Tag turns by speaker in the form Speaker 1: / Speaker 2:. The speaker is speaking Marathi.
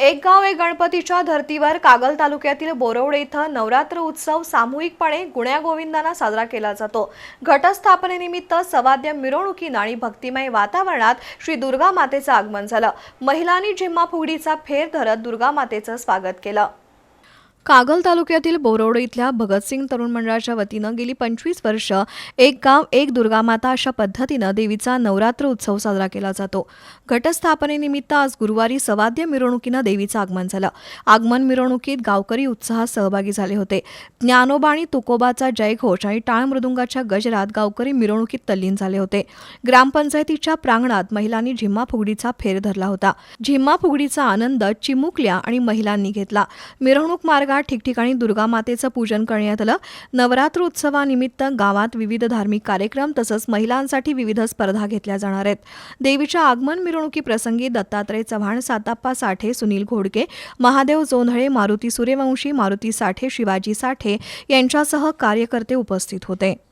Speaker 1: एक गाव एक गणपतीच्या धर्तीवर कागल तालुक्यातील बोरवडे इथं नवरात्र उत्सव सामूहिकपणे गुण्यागोविंदाना साजरा केला जातो. घटस्थापनेनिमित्त सवाद्य मिरवणुकीनं आणि भक्तिमय वातावरणात श्री दुर्गा मातेचं आगमन झालं. महिलांनी झिम्मा फुगडीचा फेर धरत दुर्गा मातेचं स्वागत केलं. कागल तालुक्यातील बोरवडे इथल्या भगतसिंग तरुण मंडळाच्या वतीनं गेली पंचवीस वर्ष एक गाव एक दुर्गामाता अशा पद्धतीनं देवीचा नवरात्र उत्सव साजरा केला जातो. घटस्थापनेनिमित्त आज गुरुवारी सवाद्य मिरवणुकीनं देवीचं आगमन झालं. आगमन मिरवणुकीत गावकरी उत्साहात सहभागी झाले होते. ज्ञानोबा आणि तुकोबाचा जयघोष आणि टाळ मृदुंगाच्या गजरात गावकरी मिरवणुकीत तल्लीन झाले होते. ग्रामपंचायतीच्या प्रांगणात महिलांनी झिम्मा फुगडीचा फेर धरला होता. झिम्मा फुगडीचा आनंद चिमुकल्या आणि महिलांनी घेतला. मिरवणूक मार्गात ठिकठिकाणी दुर्गा मातेचं पूजन करण्यात आलं. नवरात्र उत्सवानिमित्त गावात विविध धार्मिक कार्यक्रम तसंच महिलांसाठी विविध स्पर्धा घेतल्या जाणार आहेत. देवीच्या आगमन मिरवणुकीप्रसंगी दत्तात्रय चव्हाण साताप्पा साठे सुनील घोडके महादेव जोंधळे मारुती सूर्यवंशी मारुती साठे शिवाजी साठे यांच्यासह कार्यकर्ते उपस्थित होते.